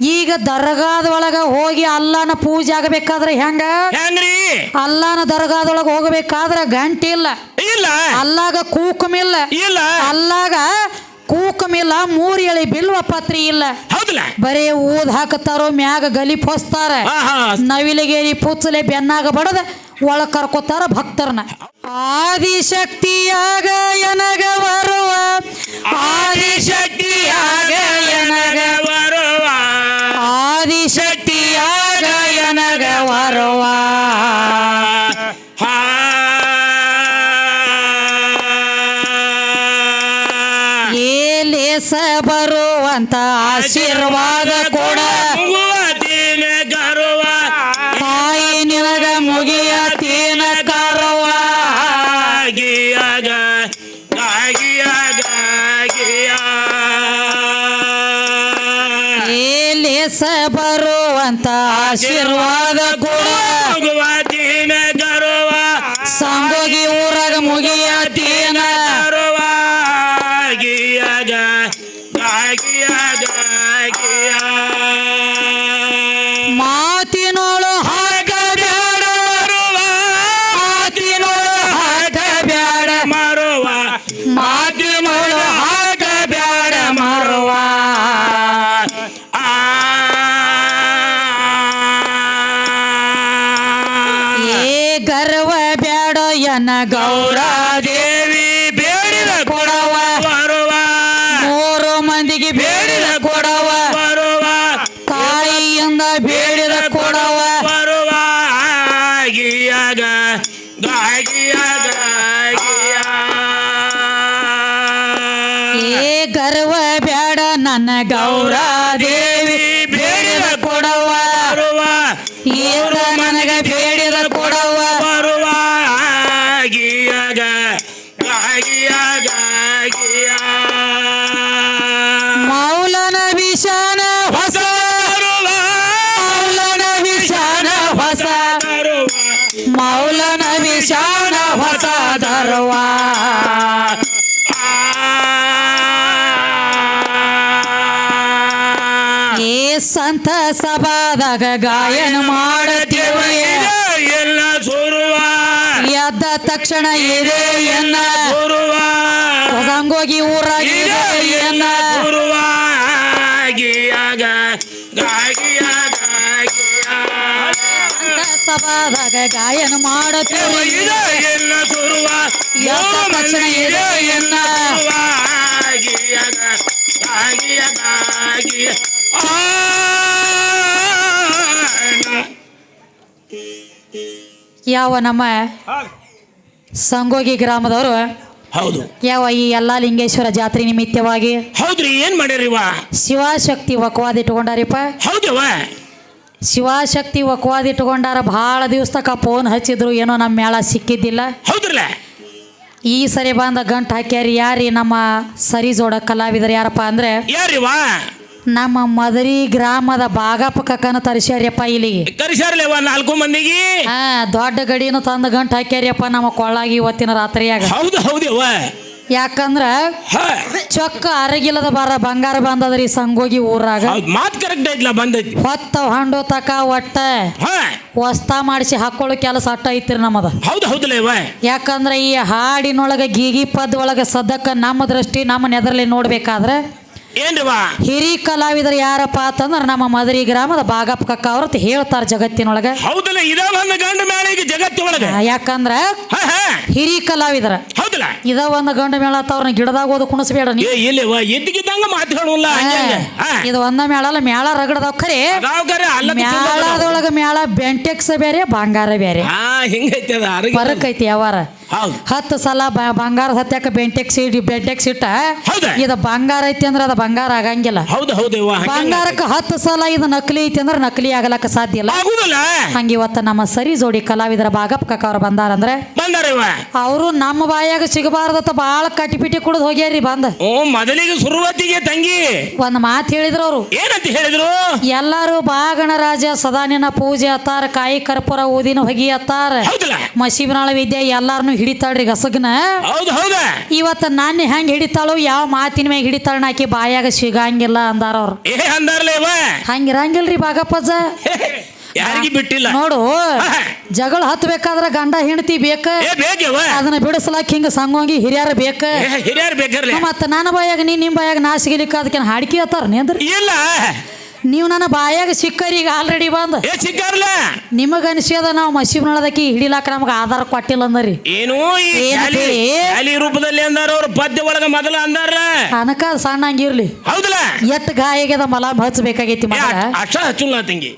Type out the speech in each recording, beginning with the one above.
ಈಗ ದರ್ಗಾದ ಒಳಗ ಹೋಗಿ ಅಲ್ಲನ ಪೂಜೆ ಆಗಬೇಕಾದ್ರೆ ಹೆಂಗ? ಹೆಂಗ್ರಿ? ಅಲ್ಲನ ದರ್ಗಾದೊಳಗ ಹೋಗಬೇಕಾದ್ರೆ ಗಂಟೆ ಇಲ್ಲ. ಇಲ್ಲ. ಅಲ್ಲಾಗ ಕೂಕುಮಿಲ್ಲ ಇಲ್ಲ. ಅಲ್ಲಾಗ ಕೂಕಮಿಲ್ಲ ಮೂರ್ ಎಳಿ ಬಿಲ್ವ ಪತ್ರಿ ಇಲ್ಲ. ಹೌದಲ್ಲ? ಬರೇ ಊದ್ ಹಾಕತಾರೋ ಮ್ಯಾಗ ಗಲಿ ಪೋಸ್ತಾರ. ನವಿಲಿಗೇರಿ ಪುಚ್ಚಲೆ ಬೆನ್ನಾಗ ಬಡದ ಒಳ ಕರ್ಕೋತಾರ ಭಕ್ತರನ್ನ. ಆದಿಶಕ್ತಿಯಾಗ ಎನಗ ಬರುವ? ಆದಿಶಕ್ತಿಯಾಗ ಎನಗ ಬರುವಂತ ಆಶೀರ್ವಾದ ಕೊಡ. ಗರುವ. ತಾಯಿ ನಿನಗ ಮುಗಿಯ ತೀನ ಕರವ ಗಿಯಗ ಗಾಗಿಯಾಗ ಗಿಯ ಏಲೇಸ ಬರುವಂತ ಆಶೀರ್ವಾದ ಕೊಡ. ಏ ಗರ್ವ ಬ್ಯಾಡ ನನ್ನ ಗೌರಾದೇವಿ ಏ ಸಂತ ಸಭಾದಾಗ ಗಾಯನ ಮಾಡುತ್ತೇವೆ ಎಲ್ಲ ಸುರುವ. ಎದ್ದ ತಕ್ಷಣ ಇದೆ ಎನ್ನ. ಸುರುವ. ಸಂಗೋಗಿ ಊರಾಗ ಇದೆ ಎನ್ನ. ಸುರುವ. ಗಿಯಾಗ ಗಾಗಿಯಾಗ ಸಭಾದಾಗ ಗಾಯನ ಮಾಡುತ್ತೇವೆ ಎಲ್ಲ ಸುರುವ. ಎದ್ದ ತಕ್ಷಣ ಇದೆ ಎನ್ನ. ಸುರುವ. ಗಿಯಾಗ ಗಾಗಿಯಾಗ ಗಿಯ ಯಾವ ನಮ್ಮ ಸಂಗೋಗಿ ಗ್ರಾಮದವರು? ಹೌದು. ಯಾವ ಈ ಎಲ್ಲಾ ಲಿಂಗೇಶ್ವರ ಜಾತ್ರೆ ನಿಮಿತ್ತವಾಗಿ? ಹೌದ್ರಿ ಏನ್ ಮಾಡ್ಯಾರಿವ? ಶಿವಶಕ್ತಿ ಒಕ್ವಾದ ಇಟ್ಕೊಂಡಾರಿಪ್ಪ ಹೌದವ ಶಿವಶಕ್ತಿ ವಕವಾದ ಇಟ್ಕೊಂಡಾರ ಭಾಳ ದಿವಸ ತಕ ಫೋನ್ ಹಚ್ಚಿದ್ರು ಏನೋ ನಮ್ಮ ಮೇಳ ಸಿಕ್ಕಿದ್ದಿಲ್ಲ. ಹೌದ್ರಲ್ಲ. ಈ ಸರಿ ಬಂದ ಗಂಟು ಹಾಕ್ಯಾರಿ ಯಾರಿ ನಮ್ಮ ಸರಿ ಜೋಡ ಕಲಾವಿದರು ಯಾರಪ್ಪ ಅಂದ್ರೆ? ಯಾರಿವ? ನಮ್ಮ ಮದರಿ ಗ್ರಾಮದ ಬಾಗಪ್ಪ ಕಕ್ಕನ ತರಿಸ್ಯಾರ್ಯಪ್ಪ ಇಲ್ಲಿಗೆ ಕರಿಸಾರ್ಲೇವ ನಾಲ್ಕು ಮಂದಿಗೆ? ಹಾ ದೊಡ್ಡ ಗಡಿನ ತಂದು ಗಂಟು ಹಾಕ್ಯಾರ್ಯಪ್ಪ ನಮ್ಮ ಕೊಳ್ಳಾಗಿ ಇವತ್ತಿನ ರಾತ್ರಿಯಾಗ. ಹೌದು ಹೌದವ ಯಾಕಂದ್ರ ಚೊಕ್ಕ ಅರಗಿಲ್ಲದ ಬಾರ ಬಂಗಾರ ಬಂದದ್ರಿ ಸಂಗೋಗಿ ಊರಾಗ. ಮಾತು ಕರೆಕ್ಟ್ ಐತ್ಲ ಬಂದೈತಿ. ಹೊತ್ತ ಹಂಡು ತಕ ಒಟ್ಟ ವಸ್ತಾ ಮಾಡಿಸಿ ಹಾಕೊಳ್ಳೋ ಕೆಲಸ ಅಟ್ಟ ಐತ್ರಿ ನಮ್ಮದ. ಹೌದು ಹೌದಲ್ಲೇವ ಯಾಕಂದ್ರ ಈ ಹಾಡಿನೊಳಗೆ ಗೀಗಿ ಪದ್ ಒಳಗ ಸದಕ್ಕ ನಮ್ಮ ದೃಷ್ಟಿ ನಮ್ಮ ನೆದರಲ್ಲಿ ನೋಡ್ಬೇಕಾದ್ರೆ ಏನ್ರಿವ? ಹಿರಿ ಕಲಾವಿದರು ಯಾರಪ್ಪ ಅಂತಂದ್ರೆ ನಮ್ಮ ಮದರಿ ಗ್ರಾಮದ ಬಾಗಪ್ಪ ಕಕ್ಕ ಅವ್ರ ಹೇಳ್ತಾರ ಜಗತ್ತಿನೊಳಗೆ. ಹೌದಲ್ಲ ಇದ ಒಂದು ಗಂಡು ಮೇಳ ಈಗ ಯಾಕಂದ್ರ ಹ ಹಿರಿ ಕಲಾವಿದರ. ಹೌದಲ್ಲ. ಇದ ಒಂದು ಗಂಡ ಮೇಳ ಅವ್ರನ್ನ ಗಿಡದಾಗ ಹೋದ ಕುಣಿಸ್ಬೇಡ ನೀ. ಏ ಇಲ್ಲಿವ ಎದ್ದಿಗಿದ್ದಂಗ ಮಾತು ಹೇಳುವಲ್ಲ ಇದು ಒಂದ ಮೇಳ ಅಲ್ಲ ಮೇಳ ರಗಡದವ್ ಖರೆ. ಮೇಳದೊಳಗ ಮೇಳ ಬೆಂಟೆಕ್ಸ್ ಬೇರೆ ಬಂಗಾರ ಬೇರೆ. ಫರಕ್ ಐತಿ ಯಾವಾರ. ಹತ್ತು ಸಲ ಬಂಗಾರ ಹತ್ಯಾಕ ಬೆಂಟೆಕ್ಸ್ ಇಡಿ ಬೆಂಟೆಕ್ಸ್ ಇಟ್ಟ ಹೌದಾ? ಇದು ಬಂಗಾರ ಐತಿ ಅಂದ್ರೆ ಅದು ಬಂಗಾರ ಆಗಂಗಿಲ್ಲ. ಬಂಗಾರಕ್ಕೆ ಹತ್ತು ಸಲ ಇದು ನಕಲಿ ಐತಿ ಅಂದ್ರೆ ನಕಲಿ ಆಗಲಕ್ಕ ಸಾಧ್ಯ ಇಲ್ಲ. ಹಂಗೆ ಇವತ್ತು ನಮ್ಮ ಸರಿ ಜೋಡಿ ಕಲಾವಿದರ ಬಾಗಪ್ಪ ಕಾಕ ಅವ್ರು ಬಂದಾರಂದ್ರೆ ಬಂದಾರವ ಅವರು ನಮ್ಮ ಬಾಯಾಗ ಸಿಗಬಾರ್ದತ್ತ ಬಾಳ ಕಟ್ಟಿಪಿಟ್ಟಿ ಕುಡಿದು ಹೋಗ್ಯಾರಿ ಬಂದ. ಓ ಮೊದಲಿಗೆ ಶುರುವತ್ತಿಗೆ ತಂಗಿ. ಒಂದು ಮಾತು ಹೇಳಿದ್ರು ಅವರು. ಏನಂತ ಹೇಳಿದ್ರು? ಎಲ್ಲರೂ ಬಾಗಣರಾಜ ಸದಾನಿನ ಪೂಜೆ ಅತ್ತಾರ ಕಾಯಿ ಕರ್ಪೂರ ಊದಿನ ಹೊಗಿ ಅತ್ತಾರ. ಮಸೀಬನಾಳ ವಿದ್ಯೆ ಎಲ್ಲಾರನು ಹಿಡಿತಾಳ್ರಿ ಗಸಗನ? ಹೌದು ಹೌದಾ. ಇವತ್ತು ನಾನು ಹೆಂಗೆ ಹಿಡಿತಾಳು ಯಾವ ಮಾತಿನ ಮ್ಯಾಗ ಹಿಡಿತಾಳ ಆಕಿ ಬಾಯಾಗ ಸಿಗಂಗಿಲ್ಲ ಅಂದಾರ ಅವ್ರು. ಏ ಹಂಗಿರಂಗಿಲ್ರಿ ಬಾಗಪ್ಪಜ್ಜ. ಯಾರಿಗೂ ಬಿಟ್ಟಿಲ್ಲ. ನೋಡು ಜಗಳ ಹತ್ಬೇಕಾದ್ರ ಗಂಡ ಹೆಂಡತಿ ಬೇಕ? ಅದನ್ನ ಬಿಡಿಸ್ಲಾಕ ಹಿಂಗ ಸಂಗೋಂಗಿ ಹಿರಿಯರ ಬೇಕ? ಏ ಹಿರಿಯರ್ ಬೇಕಾರ್ಲಿ. ಮತ್ತ ನನ್ನ ಬಾಯಾಗ ನೀ ನಿಮ್ ಬಾಯಾಗ ನಾ ಸಿಗಲಿಕ್ಕ ಅದಕ್ಕೆ ಹಾಡಿಕೆ ಹತ್ತಾರ ನೀ ಇಲ್ಲ. ನೀವು ನನ್ನ ಬಾಯಾಗ ಸಿಕ್ಕರಿ ಈಗ ಆಲ್ರೆಡಿ ಬಂದ. ಏ ಸಿಕ್ಕಾರ್ಲ? ನಿಮಗ ಅನಿಸ್ಯದ ನಾವು ಮಸೀಬ್ನೊಳದಕ್ಕೆ ಹಿಡಿಲಾಕ ನಮ್ಗೆ ಆಧಾರ ಕೊಟ್ಟಿಲ್ಲ ಅಂದರಿ. ಏನು ಈ ಜಾಲಿ ರೂಪದಲ್ಲಿ ಅಂದಾರ ಅವ್ರ ಪದ್ಯ ಒಳಗ ಮೊದಲ ಅಂದಾರ? ಅನಕ ಸಣ್ಣ ಹಂಗಿರ್ಲಿ. ಹೌದಲ್ಲ ಎಟ್ ಗಾಯಗದ ಮಲ ಹಚ್ಚಬೇಕಾಗೈತಿ ಏ, ಮಗ ಅಷ್ಟ ಹಚ್ಚುಲ್ಲ ತಂಗಿ.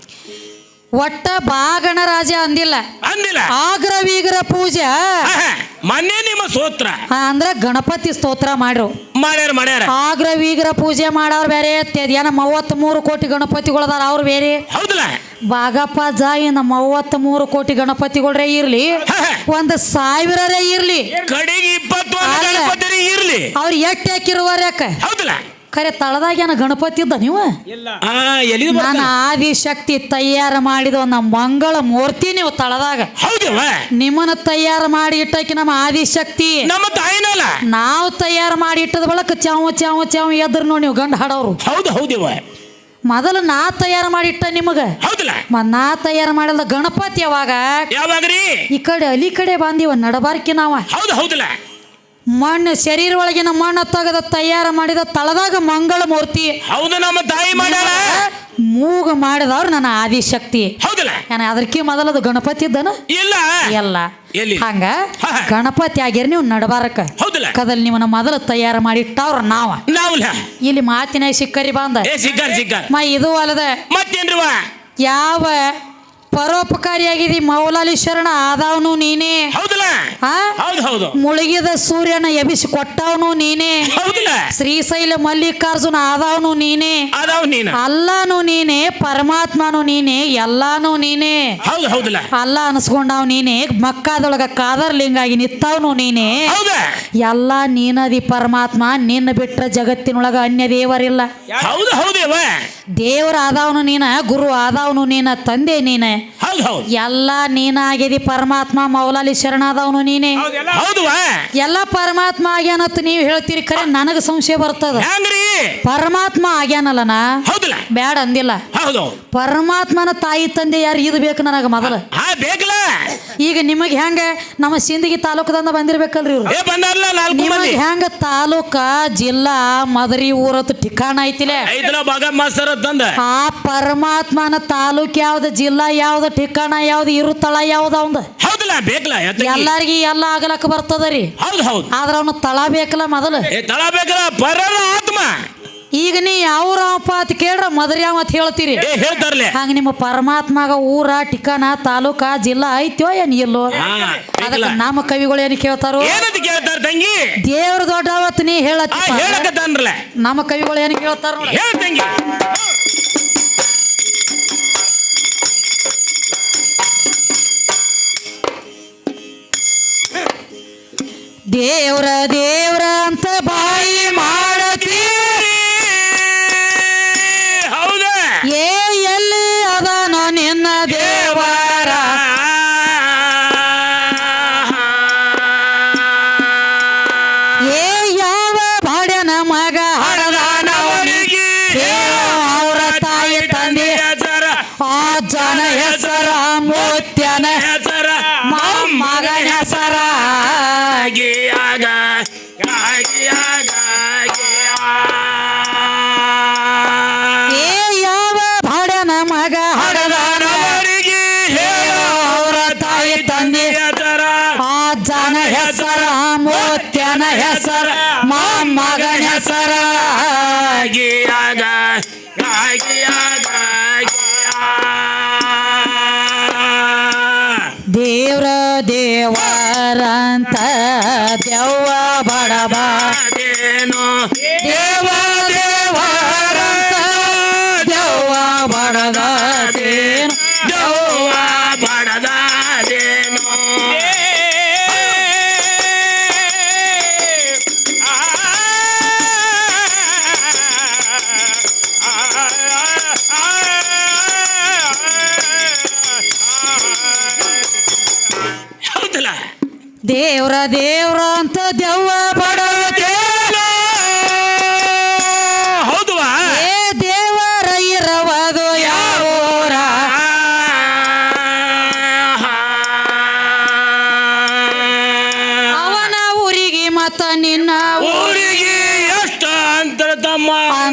ಒಟ್ಟ ಬಾಗಣ ರಾಜ ಅಂದಿಲ್ಲ. ಅಂದಿಲ್ಲ. ಆಗ್ರ ವೀಗ್ರ ಪೂಜೆ ಮನೆ ಮೊನ್ನೆ ನಿಮ್ಮ ಸ್ತೋತ್ರ ಆ, ಅಂದ್ರ ಗಣಪತಿ ಸ್ತೋತ್ರ ಮಾಡ್ರು. ಮಾಡ್ಯಾರ ಮಾಡ್ಯಾರ. ಆಗ್ರ ವೀಗ್ರ ಪೂಜೆ ಮಾಡೋರು ಬೇರೆ ಏನ ಮೂವತ್ತ್ ಮೂರು ಕೋಟಿ ಗಣಪತಿಗಳದಾರ ಅವ್ರು ಬೇರೆ. ಹೌದಲ್ಲ? ಬಾಗಪ್ಪ ಜಾಯಿನ ಮೂವತ್ತ್ ಮೂರು ಕೋಟಿ ಗಣಪತಿಗಳರೇ ಇರ್ಲಿ. ಒಂದ್ ಸಾವಿರರೇ ಇರ್ಲಿ. ಕಡೆಗೆ ಇಪ್ಪತ್ತೊಂದು ಅಲ್ಲ. ಗಣಪತಿ ಇರ್ಲಿ. ಅವ್ರು ಎಟ್ ಯಾಕಿರುವರ್ಯಾಕ ಹೌದಲ್ಲ? ಖರೆ ತಳದಾಗೇನ ಗಣಪತಿ ಇದ್ದ ನೀವು? ಆ ಎಲ್ಲಿ ನಾನು ಆದಿಶಕ್ತಿ ತಯಾರು ಮಾಡಿದ ಒಂದು ಮಂಗಳ ಮೂರ್ತಿ ನೀವು ತಳದಾಗ. ಹೌದವ ನಿಮ್ಮನ್ನ ತಯಾರು ಮಾಡಿ ಇಟ್ಟಕ್ಕೆ ನಮ್ಮ ಆದಿಶಕ್ತಿ. ನಮ್ಮ ತಾಯಿನಲ್ಲ. ನಾವು ತಯಾರು ಮಾಡಿ ಇಟ್ಟದ ಬಳಕ ಚಾವ ಚಾವು ಚಾವ ಎದ್ರು ನೋಡಿ ನೀವು ಗಂಡ ಹಾಡೋರು ಹೌದು ಹೌದಿವ ಮೊದಲು ನಾ ತಯಾರು ಮಾಡಿ ಇಟ್ಟ ನಿಮಗ. ಹೌದಲ್ಲ. ಮ ನಾ ತಯಾರು ಮಾಡಲ್ಲ ಗಣಪತಿ ಯಾವಾಗ? ಯಾವಾಗ್ರಿ ಈ ಕಡೆ ಅಲಿ ಕಡೆ ಬಂದಿವ ನಡಬಾರ್ಕಿ ನಾವ. ಹೌದು ಹೌದಲ್ಲ. ಮಣ್ಣು ಶರೀರ ಒಳಗಿನ ಮಣ್ಣು ತೆಗೆದ ತಯಾರು ಮಾಡಿದ ತಳದಾಗ ಮಂಗಳ ಮೂರ್ತಿ ಹೌದು ನಮ್ಮ ತಾಯಿ ಮಾಡ್ಯಾಳ. ಮೂಗ ಮಾಡಿದವ್ರು ನನ್ನ ಆದಿಶಕ್ತಿ. ಹೌದಲ್ಲ? ಏನ ಅದಕ್ಕೆ ಮೊದಲದು ಗಣಪತಿ ಇದ್ದನ? ಇಲ್ಲ. ಎಲ್ಲ? ಹಂಗ ಗಣಪತಿ ಆಗ್ಯಾರ ನೀವು ನಡಬಾರಕ. ಹೌದಲ್ಲ? ಕದಲ್ಲಿ ನಿಮ್ಮನ್ನ ಮೊದಲು ತಯಾರು ಮಾಡಿ ಇಟ್ಟವ್ರ ನಾವ. ಇಲ್ಲಿ ಮಾತಿನ ಸಿಕ್ಕರಿ ಬಂದ. ಮ ಇದು ಅಲ್ಲದ ಮತ್ತೇನ್ರಿವ ಯಾವ ಪರೋಪಕಾರಿಯಾಗಿದಿ ಮೌಲಾಲಿ ಶರಣ ಆದವನು ನೀನೇ. ಹೌದಲ್ಲ? ಆ? ಹೌದು ಹೌದು. ಮುಳುಗಿದ ಸೂರ್ಯನ ಎಬಿಸಿ ಕೊಟ್ಟವನು ನೀನೇ. ಹೌದಲ್ಲ? ಶ್ರೀಶೈಲ ಮಲ್ಲಿಕಾರ್ಜುನ ಆದವನು ನೀನೇ. ಅದಾವ್ ನೀನ? ಅಲ್ಲಾನು ನೀನೇ ಪರಮಾತ್ಮನು ನೀನೇ ಎಲ್ಲಾನು ನೀನೇ. ಹೌದು ಹೌದಲ್ಲ. ಅಲ್ಲ ಅನ್ಸ್ಕೊಂಡವ್ ನೀನೇ ಮಕ್ಕಾದೊಳಗ ಕಾದರ್ಲಿಂಗಾಗಿ ನಿತ್ತವನು ನೀನೇ. ಹೌದ. ಎಲ್ಲ ನೀನದಿ ಪರಮಾತ್ಮ ನಿನ್ನ ಬಿಟ್ರ ಜಗತ್ತಿನೊಳಗ ಅನ್ಯ ದೇವರಿಲ್ಲ. ಹೌದು ಹೌದೇವ ದೇವರ ಆದವನು ನೀನ ಗುರು ಆದವನು ನೀನ ತಂದೆ ನೀನ. ಹೌದು ಹೌದು. ಎಲ್ಲ ನೀನಾಗಿದಿ ಪರಮಾತ್ಮ ಮೌಲಾಲಿ ಶರಣಾದವನು ನೀನೇ. ಹೌದುವ ಎಲ್ಲ. ಪರಮಾತ್ಮ ಆಗ್ಯಾನತ್ ನೀವು ಹೇಳ್ತೀರಿ ಕರೆ ನನಗ ಸಂಶಯ ಬರ್ತದ. ಪರಮಾತ್ಮ ಆಗ್ಯಾನಲ್ಲನ? ಹೌದಲ್ಲ ಬ್ಯಾಡ ಅಂದಿಲ್ಲ. ಹೌದು ಪರಮಾತ್ಮನ ತಾಯಿ ತಂದೆ ಯಾರು ಇದು ಬೇಕು ನನಗ ಮೊದಲ. ಬೇಕಲ್ಲ ಈಗ ನಿಮಗೆ ಹೆಂಗ ನಮ್ಮ ಸಿಂದಗಿ ತಾಲೂಕದಿಂದ ಬಂದಿರ್ಬೇಕಲ್ರಿ ಇವ್ರು. ನಿಮಗೆ ಹೆಂಗ ತಾಲೂಕ ಜಿಲ್ಲಾ ಮದರಿ ಊರತ್ ಠಿಕಾಣ ಐತಿಲೆ. ಆ ಪರಮಾತ್ಮನ ತಾಲೂಕ್ ಯಾವ್ದು ಜಿಲ್ಲಾ ಯಾವ್ದು ಠಿಕಾಣ ಯಾವ್ದು ಇರು ತಳ ಯಾವ್ದು ಅವಂದ? ಹೌದಲ್ಲ ಬೇಕಲ್ಲ ಎತ್ತಂಗಿ. ಎಲ್ಲಾರ್ಗಿ ಎಲ್ಲ ಆಗಲಕ್ಕ ಬರ್ತದರಿ. ಹೌದು ಹೌದು. ಆದ್ರ ಅವನು ತಳ ಬೇಕಲ್ಲ ಮೊದಲು? ಏ ತಳ ಬೇಕಲ್ಲ ಪರರ ಆತ್ಮ. ಈಗ ನೀ ಯಾವ್ರಪ್ಪ ಅಂತ ಕೇಳ್ರ ಯಾವ ಅಂತ ಹೇಳ್ತೀರಿ. ಏ ಹೇಳ್ತಾರಲೆ. ಹಂಗ ನಿಮ್ಮ ಪರಮಾತ್ಮಗ ಊರ ಠಿಕಾಣ ತಾಲೂಕ ಜಿಲ್ಲಾ ಐತ್ಯೋ ಏನ್ ಇಲ್ಲೋ ಅದಕ್ಕೆ ನಮ್ಮ ಕವಿಗಳು ಏನು ಕೇಳ್ತಾರೋ? ಏನಂತ ಕೇಳ್ತಾರ ತಂಗಿ? ದೇವ್ರ ದೊಡ್ಡವತ್ ನೀ ಹೇಳತ್ತಿ ಹೇಳಕತ್ತಾನ್ರಲ್ಲ. ನಮ್ಮ ಕವಿಗಳು ಏನು ಕೇಳ್ತಾರ ನೋಡ. ಹೇಳ ತಂಗಿ. ಆಗಿಯಾಗ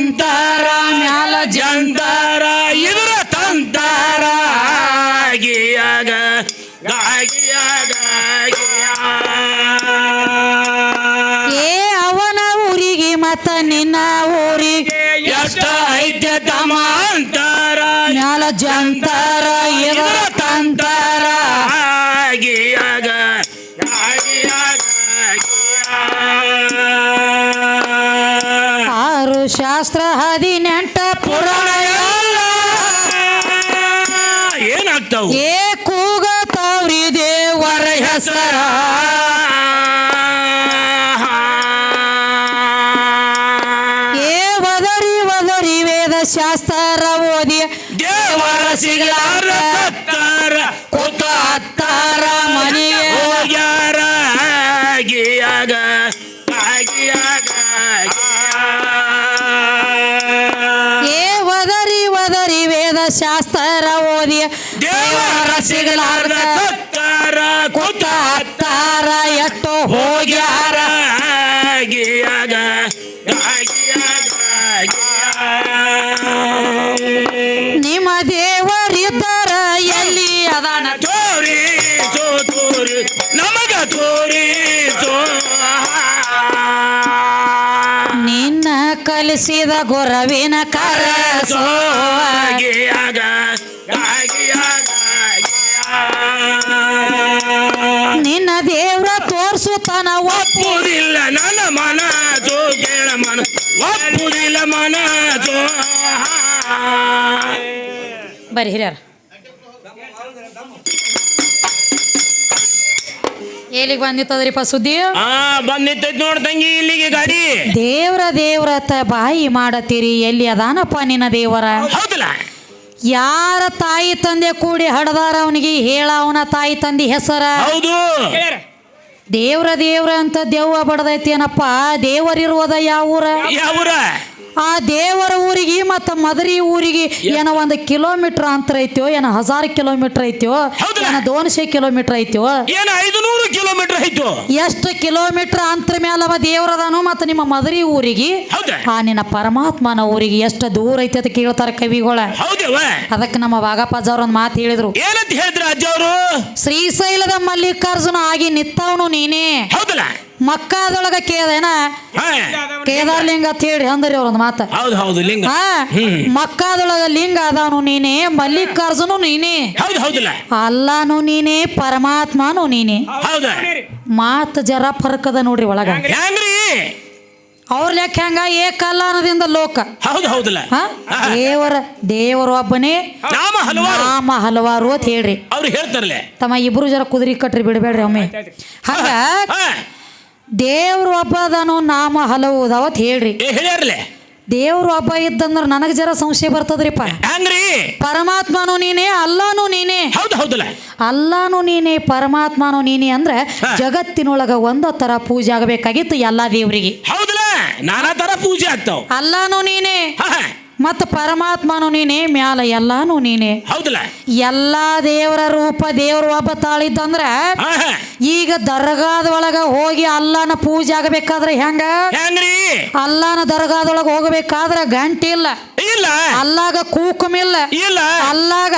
cuenta. ಶಾಸ್ತ್ರ ಹದಿನೆಂಟ ಪುರಾಣ ಏನಾಗ್ತಾವ? ಏ ಕೂಗತಾವ್ರಿ ದೇವರ ಹೆಸರ. ಏ ವದರಿ ವದರಿ ವೇದ ಶಾಸ್ತ್ರ ಓದಿ. ದೇವರ ಸಿಗಲಾರ ಸತ್ತಾರ ಕೂತ ಹತ್ತಾರ ಮನೆಗೆ ಹೋಗ್ಯಾರ ಗಿಯಾಗ ಗಿಯಾಗ ಶಾಸ್ತ್ರ ಓದಿ ದೇವರ ಸಿಗಲಾರ ಸತ್ತಾರ ಕೂತ ಹತ್ತಾರ ಎಟ್ಟು ಹೋಗ್ಯಾರ ಕಲಿಸಿದ ಗುರವಿನ ಕರಸೋಗಿಯಾಗ ಗಿಯಾಗ ನಿನ್ನ ದೇವ್ರ ತೋರ್ಸುತ್ತಾನ ಒಪ್ಪುವುದಿಲ್ಲ ನನ್ನ ನನ್ನ ಜೋ ಕೇಳ ಮನ ಒಪ್ಪುವುದಿಲ್ಲ ಮನ ಜೋ ಬರೀ ಹಿರಿಯರ. ಎಲ್ಲಿಗೆ ಬಂದಿತ್ತದ್ರಿಪ್ಪ ಸುದ್ದಿ ಆ ಬಂದಿತ್ತೈತ್ ನೋಡ್ ತಂಗಿ ಇಲ್ಲಿಗೆ ಗಾಡಿ. ದೇವ್ರ ತ ಬಾಯಿ ಮಾಡತ್ತೀರಿ ಎಲ್ಲಿ ಅದಾನಪ್ಪ ನಿನ್ನ ದೇವರ? ಹೌದಲ್ಲ? ಯಾರ ತಾಯಿ ತಂದೆ ಕೂಡಿ ಹಡದಾರ ಅವನಿಗೆ? ಹೇಳ ಅವನ ತಾಯಿ ತಂದೆ ಹೆಸರ. ಹೌದು. ದೇವ್ರ ದೇವ್ರ ಅಂತ ದೆವ್ವ ಬಡದೈತೇನಪ್ಪ? ದೇವರಿರುವುದ ಯಾವ ಊರ? ಯಾವೂರ ಆ ದೇವರ ಊರಿಗೆ ಮತ್ತು ಮದರಿ ಊರಿಗೆ ಏನೋ ಒಂದು ಕಿಲೋಮೀಟರ್ ಅಂತರ ಐತೋ ಏನೋ ಹಜಾರ್ ಕಿಲೋಮೀಟರ್ ಐತೋ? ಏನೋ ದೋನ್ಶೆ ಕಿಲೋಮೀಟರ್ ಐತೋ ಏನ ಐದು ನೂರು ಕಿಲೋಮೀಟರ್ ಐತಿ? ಎಷ್ಟು ಕಿಲೋಮೀಟರ್ ಅಂತರ ಮ್ಯಾಲವ ದೇವರದಾನು ಮತ್ತು ನಿಮ್ಮ ಮದರಿ ಊರಿಗೆ ಆ ನಿನ್ನ ಪರಮಾತ್ಮನ ಊರಿಗೆ ಎಷ್ಟು ದೂರ ಐತಿ ಅಂತ ಕೇಳ್ತಾರೆ ಕವಿಗಳ. ಅದಕ್ಕೆ ನಮ್ಮ ವಾಗಪ್ಪಜ್ಜವ್ರ ಒಂದು ಮಾತು ಹೇಳಿದ್ರು. ಏನಂತ ಹೇಳಿದ್ರು ಅಜ್ಜವರು ಶ್ರೀಶೈಲದ ಮಲ್ಲಿಕಾರ್ಜುನ ಆಗಿ ನಿತ್ತವನು ನೀನೇ. ಹೌದಲ್ಲ ಮಕ್ಕಾದೊಳಗ ಕೇದೇನ ಕೇದಾರ್ಲಿಂಗ ಅಂತ ಹೇಳಿ ಅಂದ್ರಿ ಅವ್ರೊಂದು ಮಾತು. ಹೌದು ಹೌದು ಲಿಂಗ. ಹಾ. ಹ್ಮ್. ಮಕ್ಕಾದೊಳಗ ಲಿಂಗ ಅದಾನು ನೀನೇ ಮಲ್ಲಿಕಾರ್ಜುನು ನೀನೇ. ಹೌದು ಹೌದಲ್ಲ. ಅಲ್ಲಾನು ನೀನೇ ಪರಮಾತ್ಮನು ನೀನೇ. ಮಾತ ಮಾತು ಜರ ಫರ್ಕದ ನೋಡ್ರಿ ಒಳಗ. ಹೆಂಗ್ರಿ. ಅವ್ರ ಲೆಕ್ಕ ಹೆಂಗ? ಏಕಲ್ಲ ಅನ್ನೋದಿಂದ ಲೋಕ. ಹೌದು ಹೌದಲ್ಲ. ದೇವರ ದೇವರು ಒಬ್ಬನೇ. ನಾಮ ಹಲವಾರು. ನಾಮ ಹಲವಾರು ಅಂತ ಹೇಳ್ರಿ. ಅವ್ರು ಹೇಳ್ತಾರಲ್ಲ. ತಮ್ಮ ಇಬ್ರು ಜರ ಕುದುರೆ ಕಟ್ರಿ ಬಿಡಬೇಡ್ರಿ ಒಮ್ಮೆ. ಹಂಗ ದೇವ್ರು ಒಬ್ಬ ಅದನೋ ನಾಮ ಹಲವು ಅದಾವತ್ ಹೇಳ್ರಿ. ಏ ದೇವ್ರ ದೇವ್ರು ಒಬ್ಬ ಇದ್ದಂದ್ರ ನನಗೆ ಜರ ಸಂಶಯ ಬರ್ತದ್ರಿಪ್ಪ. ಹೆಂಗ್ರಿ ಪರಮಾತ್ಮನು ನೀನೇ ಅಲ್ಲಾನು ನೀನೇ. ಹೌದು ಹೌದಲ್ಲ. ಅಲ್ಲಾನು ನೀನೇ ಪರಮಾತ್ಮನು ನೀನೇ ಅಂದ್ರೆ. ಜಗತ್ತಿನೊಳಗ ಒಂದ ತರ ಪೂಜೆ ಆಗಬೇಕಾಗಿತ್ತು ಎಲ್ಲಾ ದೇವರಿಗೆ. ಹೌದಲ್ಲ ನಾನಾ ತರ ಪೂಜೆ ಆಗ್ತಾವ. ಅಲ್ಲಾನು ನೀನೇ. ಮತ್ತು ಪರಮಾತ್ಮನು ನೀನೇ ಮ್ಯಾಲ ಎಲ್ಲಾನು ನೀನೇ. ಹೌದಲ್ಲ? ಎಲ್ಲಾ ದೇವರ ರೂಪ ದೇವರ ಒಬ್ಬ ತಾಳಿದ್ದಂದ್ರ ಈಗ ದರ್ಗಾದ ಒಳಗ ಹೋಗಿ ಅಲ್ಲಾನ ಪೂಜೆ ಆಗಬೇಕಾದ್ರೆ ಹೆಂಗ? ಅಲ್ಲನ ದರ್ಗಾದೊಳಗ ಹೋಗಬೇಕಾದ್ರೆ ಗಂಟೆ ಇಲ್ಲ. ಇಲ್ಲ. ಅಲ್ಲಾಗ ಕೂಕುಮಿಲ್ಲ ಇಲ್ಲ. ಅಲ್ಲಾಗ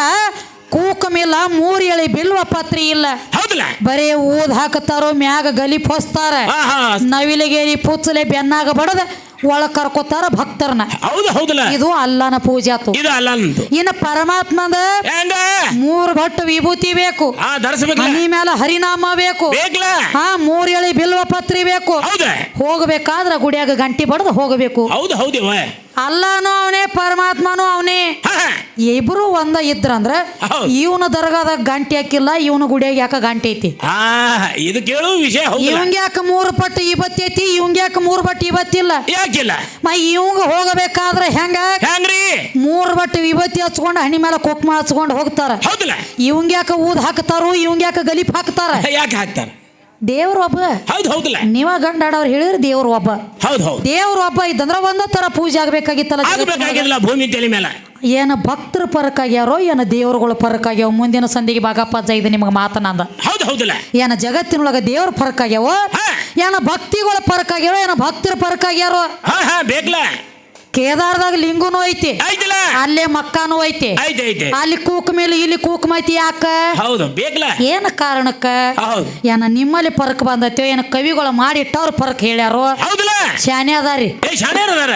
ಕೂಕಮಿಲ್ಲ ಮೂರ್ ಎಳಿ ಬಿಲ್ವ ಪತ್ರಿ ಇಲ್ಲ. ಹೌದಲ್ಲ? ಬರೇ ಊದ್ ಹಾಕತಾರೋ ಮ್ಯಾಗ ಗಲಿಪ್ ಹೊಸ್ತಾರ ಹಾ ಹಾ ನವಿಲಿಗೇರಿ ಪುಚ್ಚಲೆ ಬೆನ್ನಾಗ ಬಡದ. ಒಳಗ್ ಕರ್ಕೋತಾರ ಭಕ್ತರನ್ನ. ಹೌದು ಹೌದಲ್ಲ? ಇದು ಅಲ್ಲನ ಪೂಜೆ ಆತು. ಇದು ಇನ್ನು ಪರಮಾತ್ಮದ ಹೆಂಗ? ಮೂರ್ ಭಟ್ ವಿಭೂತಿ ಬೇಕು. ಆ ಮನಿ ಮೇಲೆ ಹರಿನಾಮ ಬೇಕು. ಬೇಕಲ್ಲ ಹಾ ಮೂರ್ ಎಳಿ ಬಿಲ್ವ ಪತ್ರಿ ಬೇಕು. ಹೌದ? ಹೋಗ್ಬೇಕಾದ್ರ ಗುಡಿಯಾಗ ಗಂಟಿ ಬಡದು ಹೋಗಬೇಕು. ಹೌದು ಹೌದವ ಅಲ್ಲಾನು ಅವನೇ ಪರಮಾತ್ಮನು ಅವನೇ. ಇಬ್ರು ಒಂದ ಇದ್ರಂದ್ರ ಇವನ ಇವನು ದರ್ಗಾದಾಗ ಗಂಟೆ ಹಾಕಿಲ್ಲ ಇವನ ಗುಡಿಯಾಗ ಯಾಕ ಗಂಟೆ ಐತಿ? ಇದು ಕೇಳು ವಿಷಯ ಹೌದಲ್ಲ. ಇವಂಗ ಯಾಕ ಮೂರು ಪಟ್ಟು ಇವತ್ತೈತಿ ಐತಿ ಇವಂಗ ಯಾಕ ಮೂರು ಪಟ್ಟು ಇವತ್ತಿಲ್ಲ? ಯಾಕಿಲ್ಲ? ಮ ಇವಂಗ ಹೋಗಬೇಕಾದ್ರೆ ಹೆಂಗ? ಹೆಂಗ್ರಿ? ಮೂರು ಬಟ್ಟು ಇವತ್ತಿ ಹಚ್ಕೊಂಡು ಹಣಿ ಮೇಲೆ ಕುಕ್ಮ ಹಚ್ಕೊಂಡು ಹೋಗ್ತಾರ. ಹೌದಲ್ಲ. ಇವಂಗ ಯಾಕ ಊದ್ ಹಾಕ್ತಾರು ಇವಂಗ ಯಾಕ ಗಲಿಪ್ ಹಾಕ್ತಾರ? ಯಾಕೆ ಹಾಕ್ತಾರ? ದೇವ್ರ ಒಬ್ಬ. ಹೌದು ಹೌದಲ್ಲ. ನೀವ ಆಡೋರು ಹೇಳಿದ್ರೆ ದೇವ್ರ ಒಬ್ಬ. ಹೌದು ಹೌದು. ದೇವ್ರ ಒಬ್ಬ ಇದ್ದಂದ್ರ ಒಂದ ತರ ಪೂಜೆ ಆಗ್ಬೇಕಾಗಿತ್ತಲ್ಲ. ಆಗ್ಬೇಕಾಗಿಲ್ಲ ಭೂಮಿ ತಲೆ ಮೇಲೆ. ಏನ ಭಕ್ತರ ಪರಕಾಗ್ಯಾರೋ ಏನ ದೇವರುಗಳ ಪರಕಾಗ್ಯಾವ ಮುಂದಿನ ಸಂದಿಗೆ ಬಾಗಪ್ಪ ಇದು ನಿಮಗೆ ಮಾತನಾದ. ಹೌದು ಹೌದಲ್ಲ. ಏನ ಜಗತ್ತಿನೊಳಗ ದೇವ್ರ ಪರಕಾಗ್ಯಾವ ಏನ ಭಕ್ತಿಗಳ ಪರಕಾಗ್ಯಾರೋ ಏನ ಭಕ್ತರ ಪರಕಾಗ್ಯಾರೋ ಬೇಕಲ್ಲ ಕೇದಾರದಾಗ ಲಿಂಗುನು ಐತಿ. ಅಲ್ಲೇ ಮಕ್ಕಾನು ಐತಿ. ಐತೆ ಐತೆ. ಅಲ್ಲಿ ಕೂಕ್ ಮೇಲೆ ಇಲ್ಲಿ ಕೂಕ್ ಐತಿ ಯಾಕ? ಹೌದು ಬೇಕಲ್ಲ ಏನ ಕಾರಣಕ್ಕ? ಹೌದು. ಏನ ನಿಮ್ಮಲ್ಲಿ ಪರಕ್ ಬಂದೈತೋ ಏನ ಕವಿಗಳು ಮಾಡಿಟ್ಟವ್ರ ಪರಕ್ ಹೇಳ್ಯಾರೋ? ಹೌದಲ್ಲ? ಶಾನೆ ಅದಾರಿ. ಏ ಶಾಣ್ಯಾರ ಅದಾರ?